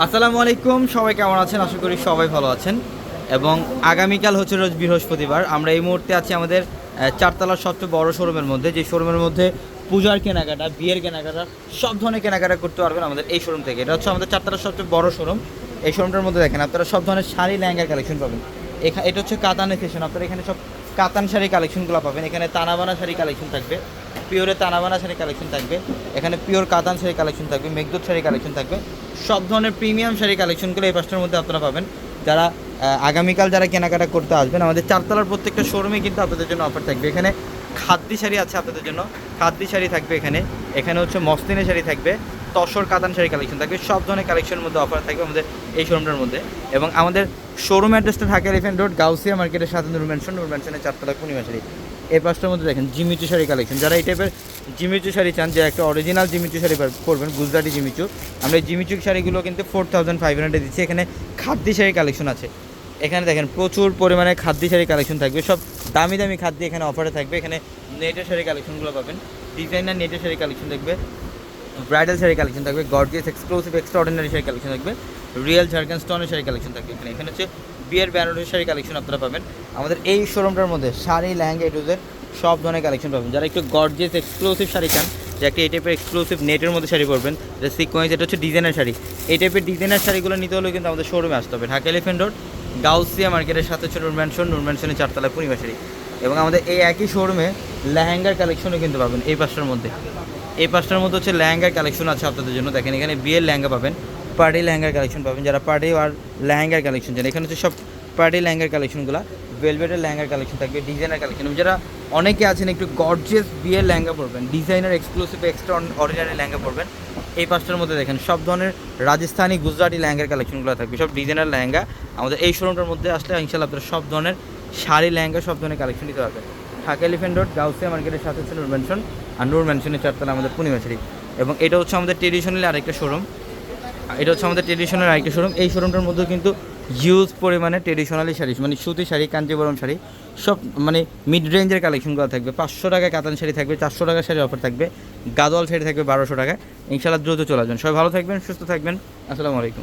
আসসালামু আলাইকুম, সবাই কেমন আছেন? আশা করি সবাই ভালো আছেন। এবং আগামীকাল হচ্ছে রোজ বৃহস্পতিবার। আমরা এই মুহূর্তে আছি আমাদের চারতলার সবচেয়ে বড় শোরুমের মধ্যে। যে শোরুমের মধ্যে পূজার কেনাকাটা, বিয়ের কেনাকাটা, সব ধরনের কেনাকাটা করতে পারবেন আমাদের এই শোরুম থেকে। এটা হচ্ছে আমাদের চারতলার সবচেয়ে বড় শোরুম। এই শোরুমটার মধ্যে দেখেন, আপনারা সব ধরনের শাড়ি ল্যাঙ্গার কালেকশন পাবেন। এটা হচ্ছে কাতানের সেশন। আপনারা এখানে সব কাতান শাড়ি কালেকশনগুলো পাবেন। এখানে তানাবানা শাড়ি কালেকশন থাকবে, পিওরে তানাবানা শাড়ি কালেকশন থাকবে, এখানে পিওর কাতান শাড়ি কালেকশন থাকবে, মেঘদূত শাড়ি কালেকশন থাকবে। সব ধরনের প্রিমিয়াম শাড়ি কালেকশনগুলো এই পাঁচটার মধ্যে আপনারা পাবেন। যারা আগামীকাল যারা কেনাকাটা করতে আসবেন, আমাদের চারতলার প্রত্যেকটা শোরুমে কিন্তু আপনাদের জন্য অফার থাকবে। এখানে খাদ্যি শাড়ি আছে আপনাদের জন্য খাদ্যি শাড়ি থাকবে এখানে। এখানে হচ্ছে মসলিনের শাড়ি থাকবে, তসর কাতান শাড়ি কালেকশন থাকবে, সব ধরনের কালেকশনের মধ্যে অফার থাকবে আমাদের এই শোরুমটার মধ্যে। এবং আমাদের শোরুম অ্যাড্রেসটা থাকে এলিফেন্ট রোড গাউসিয়া মার্কেটের সাথে নূর ম্যানশন নূর ম্যানশনের চারতলা পূর্ণিমা শাড়ি। এই পাঁচটার মধ্যে দেখেন, জিমিচু শাড়ি কালেকশন যারা এই টাইপের জিমিচু শাড়ি চান, যে একটা অরিজিনাল জিমিচু শাড়ি পার- করবেন গুজরাটি জিমিচু, আমরা এই জিমিচু শাড়িগুলো কিন্তু ফোর থাউজেন্ড ফাইভ হান্ড্রেডে দিচ্ছি। এখানে খাদ্যি শাড়ি কালেকশন আছে। এখানে দেখেন প্রচুর পরিমাণে খাদ্যি শাড়ি কালেকশন থাকবে। সব দামি দামি খাদ্য এখানে অফারে থাকবে। এখানে নেটের শাড়ি কালেকশনগুলো পাবেন। ডিজাইনার নেটের শাড়ি কালেকশন দেখবে ব্রাইডাল শাড়ি কালেকশন থাকবে। Gorgeous exclusive extraordinary sari collection থাকবে। রিয়েল ঝাড়খান স্টোনের শাড়ি কালেকশন থাকবে। এখানে এখানে হচ্ছে বিয়ের ব্যানারের শাড়ি কালেকশন আপনারা পাবেন। আমাদের এই শোরুমটার মধ্যে শাড়ি, লেহেঙ্গা এটুজের সব ধরনের কালেকশন পাবেন। যারা একটু গর্জিয়াস এক্সক্লুসিভ শাড়ি চান, যে একটা এই টাইপের এক্সক্লুসিভ নেটের মধ্যে শাড়ি পরবেন, যে সিকোয়েন্স এটা হচ্ছে ডিজাইনার শাড়ি। এই টাইপের ডিজাইনার শাড়িগুলো নিতে হলেও কিন্তু আমাদের শোরুমে আসতে হবে। ঢাকা এলিফেন্ট রোড গাউসিয়া মার্কেটের সাথে হচ্ছে নুর ম্যানশন নুর ম্যানশনের চারতলায় পূর্ণিমা এবং আমাদের এই একই শোরুমে লেহেঙ্গার কালেকশনও কিন্তু পাবেন এই পাঁচটার মধ্যে। এই পাঁচটার মধ্যে হচ্ছে লেহেঙ্গার কালেকশন আছে আপনাদের জন্য। দেখেন এখানে বিয়ের লেহেঙ্গা পাবেন, পার্টি লেহেঙ্গার কালেকশন পাবেন। যারা পার্টি আর লেহেঙ্গার কালেকশন চান, এখানে হচ্ছে সব পার্টি লেহেঙ্গার কালেকশনগুলো ভেলভেটের লেহেঙ্গার কালেকশন থাকবে ডিজাইনার কালেকশন। যারা অনেকে আছেন, একটু গর্জিয়াস বিয়ের লেহেঙ্গা পরবেন designer exclusive extraordinary lehenga পরবেন এই পাঁচটার মধ্যে দেখেন, সব ধরনের রাজস্থানী, গুজরাটি লেহেঙ্গার কালেকশনগুলো থাকবে। সব ডিজাইনার লেহেঙ্গা। আমাদের এই শোরুমটার মধ্যে আসলে ইনশাল্লাহ আপনারা সব ধরনের শাড়ি, লেহেঙ্গা, সব ধরনের কালেকশন দিতে পারবেন। ঢাকা এলিফেন্ট রোড গাউসিয়া মার্কেটের সাথে হচ্ছে নূর ম্যানশন আর নূর ম্যানশনের চারতলা আমাদের পূর্ণিমা শাড়ি এবং এটা হচ্ছে আমাদের ট্রেডিশনাল আরেকটা শোরুম এটা হচ্ছে আমাদের ট্রেডিশনাল আরেকটা শোরুম এই শোরুমটার মধ্যেও কিন্তু হিউজ পরিমাণে ট্রেডিশনালি শাড়ি মানে সুতি শাড়ি, কাঞ্জিবরম শাড়ি, সব মানে মিড রেঞ্জের কালেকশনগুলো থাকবে। পাঁচশো টাকায় কাতান শাড়ি থাকবে, চারশো টাকা শাড়ি অফার থাকবে। গাদোয়াল শাড়ি থাকবে বারোশো টাকা ইনশাল্লাহ দ্রুত চলে আসবেন। সবাই ভালো থাকবেন, সুস্থ থাকবেন। আসসালামু আলাইকুম।